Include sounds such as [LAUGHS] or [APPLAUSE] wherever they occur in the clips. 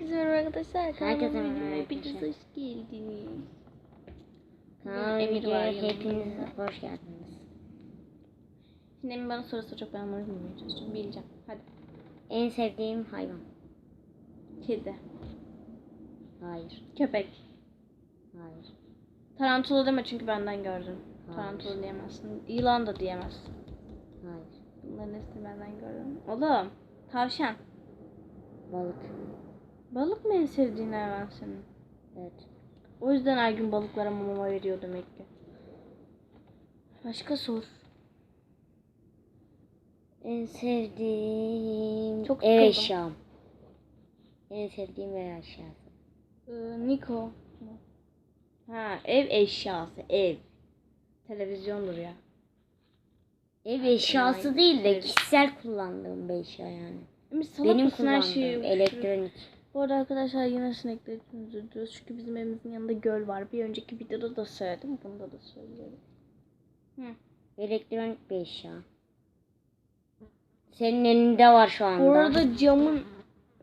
Herkese merhaba arkadaşlar. Herkese merhaba hepiniz hoş geldiniz. Kanalıma Emir var hepiniz hoş geldiniz. Şimdi Emin bana soru soracak ben bunu bilmeye çalışacağım. Bileceğim. Hadi. En sevdiğim hayvan. Kedi. Hayır. Köpek. Hayır. Tarantula deme çünkü benden gördün. Hayır. Tarantula diyemezsin. Yılan da diyemezsin. Hayır. Bunların hepsini benden gördüm. Oğlum. Tavşan. Balık. Balık mı en sevdiğin hayvan senin? Evet. O yüzden her gün balıklara mama veriyor demek ki. Başka sor. En sevdiğim Çok ev sıkıldım. eşyam. En sevdiğim ev eşyası. Ee, Niko. Ha ev eşyası ev. Televizyondur ya. Ev eşyası değil de kişisel kullandığım bir eşya yani. Salak Benim mısın her kullandığım şeyi? elektronik. Bu arada arkadaşlar yine sinekler için özür diliyoruz. Çünkü bizim evimizin yanında göl var. Bir önceki videoda da söyledim. Bunda da söylüyorum. Hı. Elektronik bir eşya. Senin elinde var şu anda. Bu arada camın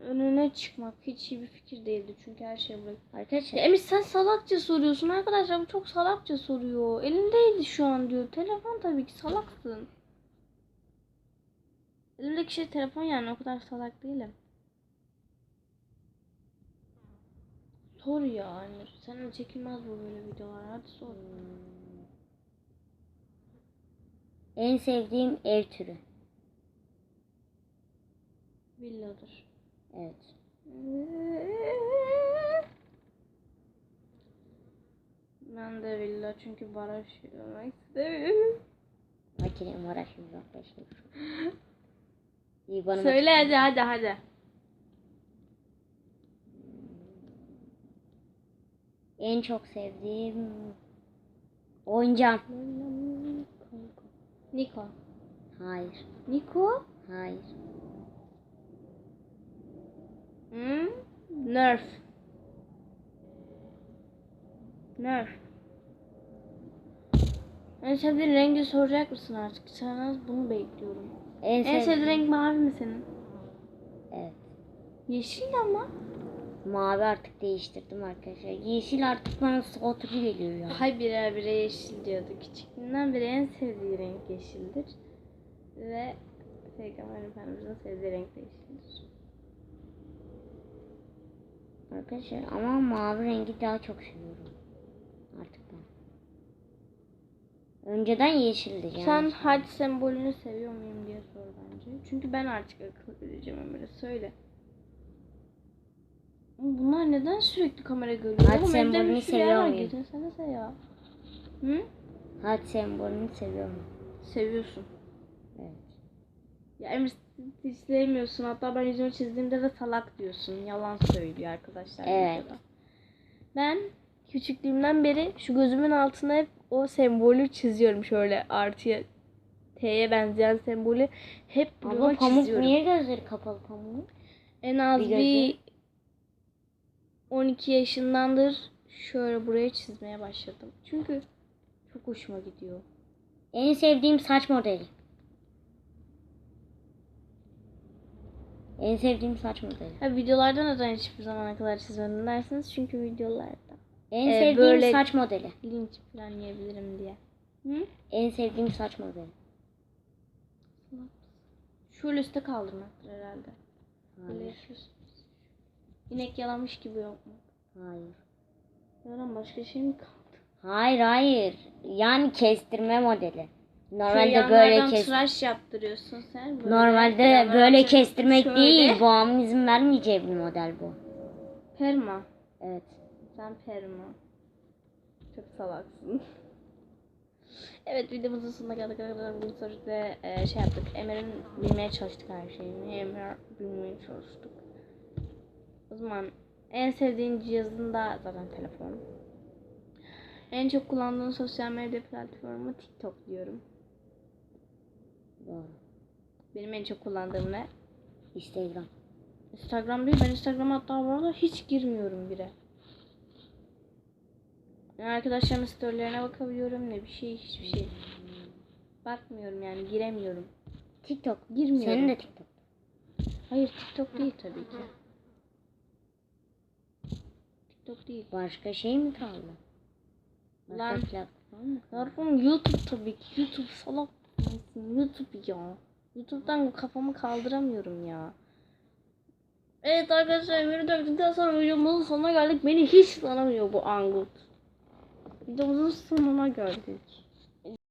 önüne çıkmak hiç iyi bir fikir değildi. Çünkü her şey bırak. Arkadaşlar Emir sen salakça soruyorsun arkadaşlar. Bu çok salakça soruyor. Elindeydi şu an diyor. Telefon tabii ki salaksın. Elimdeki şey telefon yani o kadar salak değilim. Sor ya Emir. Senin çekilmez bu böyle videolar. Hadi sor. en sevdiğim ev türü. Villadır. Evet. Ben de villa çünkü baraj görmek istemiyorum. Uzaklaşıyor. İyi bana Söyle hadi hadi hadi. En çok sevdiğim oyuncağım. Niko. Hayır. Niko? Hayır. Hmm? Nerf. Nerf. En sevdiğin rengi soracak mısın artık? Senden bunu bekliyorum. En, En sevdiğin renk mavi mi senin? Evet. Yeşil ama. Mavi artık değiştirdim arkadaşlar. Yeşil artık bana soğutucu geliyor ya. Hay bire bire yeşil diyordu. Küçüklüğünden beri en sevdiği renk yeşildir. Ve Peygamber Efendimiz'in sevdiği renk de yeşildir. Arkadaşlar ama mavi rengi daha çok seviyorum. Artık ben. Önceden yeşildi yani. Sen hac sembolünü seviyor muyum diye sor bence. Çünkü ben artık akıl edeceğim Ömer'e söyle. Bunlar neden sürekli kamera görüyor? Bir sembolünü sürü seviyor muyum? Getirsenize ya. Hı? Haç sembolünü seviyorum. Seviyorsun. Evet. Ya Emir hiç sevmiyorsun. Hatta ben yüzümü çizdiğimde de salak diyorsun. Yalan söylüyor arkadaşlar. Evet. videoda. Ben küçüklüğümden beri şu gözümün altına hep o sembolü çiziyorum. Şöyle artıya T'ye benzeyen sembolü hep Ama pamuk çiziyorum. niye gözleri kapalı pamuğun? En az Bir bir? 12 yaşındandır şöyle buraya çizmeye başladım. Çünkü çok hoşuma gidiyor. En sevdiğim saç modeli. En sevdiğim saç modeli. Ha, videolarda neden hiçbir zamana kadar çizmedim dersiniz? Çünkü videolarda En Ee, sevdiğim böyle- saç modeli. linç falan yiyebilirim diye. Hı? En sevdiğim saç modeli. Şöyle üstte kaldırmaktır herhalde. Böyle Hayır. yapıyorsun. İnek yalamış gibi yok mu? Hayır. Yalan başka şey mi kaldı? Hayır hayır. Yani kestirme modeli. Normalde Şöyle böyle kes tıraş yaptırıyorsun sen. Böyle Normalde böyle kestirmek Şöyle. değil. Babamın izin vermeyeceği bir model bu. Perma. Evet. Sen perma. Çok salaksın. [LAUGHS] evet videomuzun sonuna geldik arkadaşlar. Bu soruda e, şey yaptık. Emir'in bilmeye çalıştık her şeyini. Emir bilmeye çalıştık. O zaman en sevdiğin cihazın da zaten telefon. En çok kullandığın sosyal medya platformu TikTok diyorum. Doğru. Benim en çok kullandığım ne? Instagram. Instagram değil. Ben Instagram'a hatta bu arada hiç girmiyorum bile. Ne arkadaşlarımın storylerine bakabiliyorum ne bir şey hiçbir şey. Bakmıyorum yani giremiyorum. TikTok. Girmiyorum. Senin de TikTok. Hayır TikTok değil tabii ki. TikTok değil. Başka şey mi kaldı? Başka Lan. platform mu? YouTube tabii ki. YouTube salak mısın? YouTube ya. YouTube'dan kafamı kaldıramıyorum ya. Evet arkadaşlar Emir'i döktükten sonra videomuzun sonuna geldik. Beni hiç tanımıyor bu Angut. Videomuzun sonuna geldik.